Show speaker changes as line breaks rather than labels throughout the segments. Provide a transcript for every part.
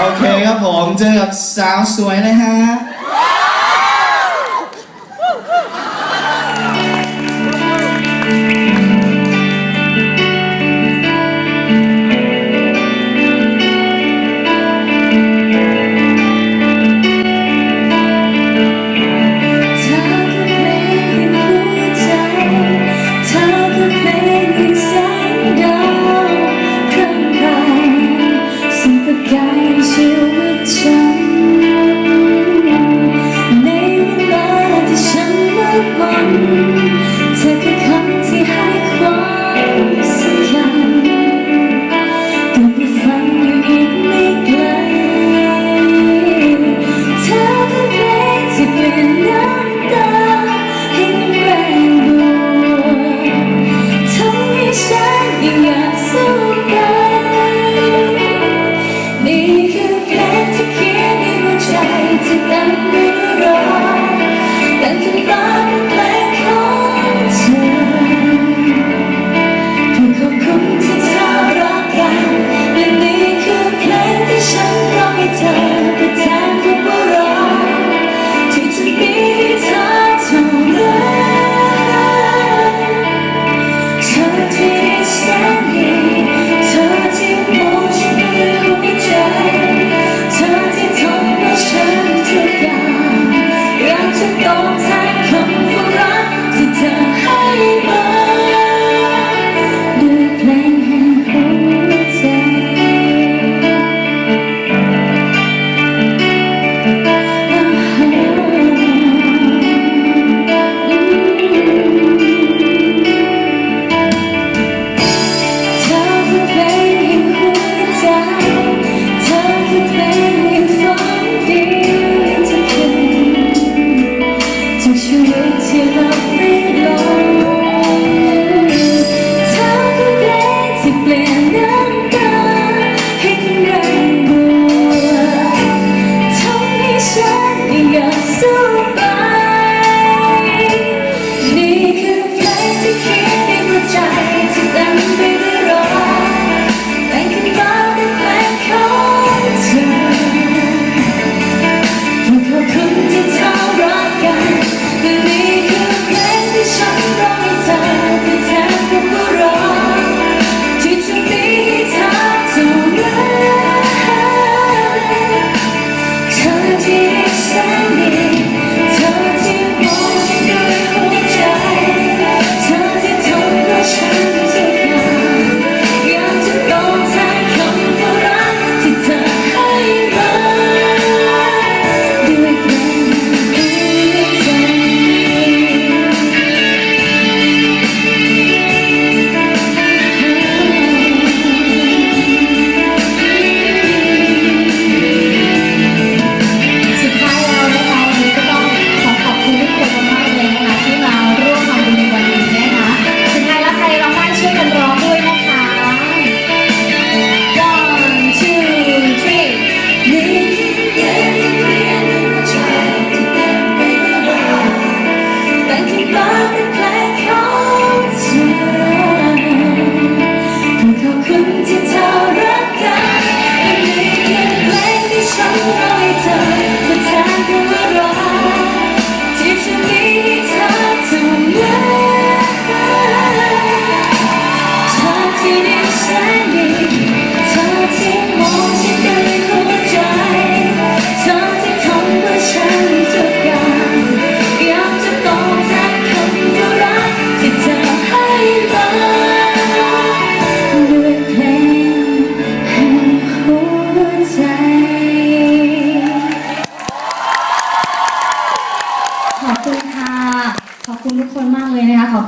โอเคครับผมเจอกับสาวสวย
นะฮะันเธอคือ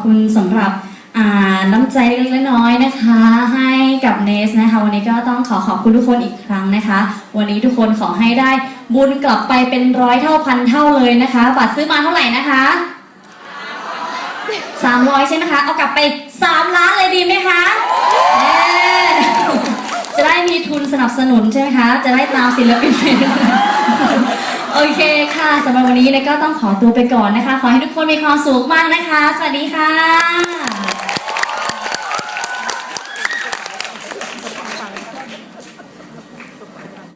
คุณสำหรั
บน้ำใจ
เล็กน้อยนะคะ
ให้กับเนสนะคะ วันนี้ก็ต้องขอขอบคุณทุกคนอีกครั้งนะคะ วันนี้ทุกคนขอให้ได้บุญกลับไปเป็นร้อยเท่าพันเท่าเลยนะคะบัตรซื้อมาเท่าไหร่นะคะสามร้อยใช่ไหมคะ เอากลับไปสามล้านเลยดีไหมคะจะได้มีทุนสนับสนุนใช่ไหมคะ จะได้ตามศิลปิน โอเคค่ะสำหรับวันนี้นะก็ต้องขอตัวไปก่อนนะคะ ขอให้ทุกคนมีความสุขมากนะคะ สวัสดีค่ะ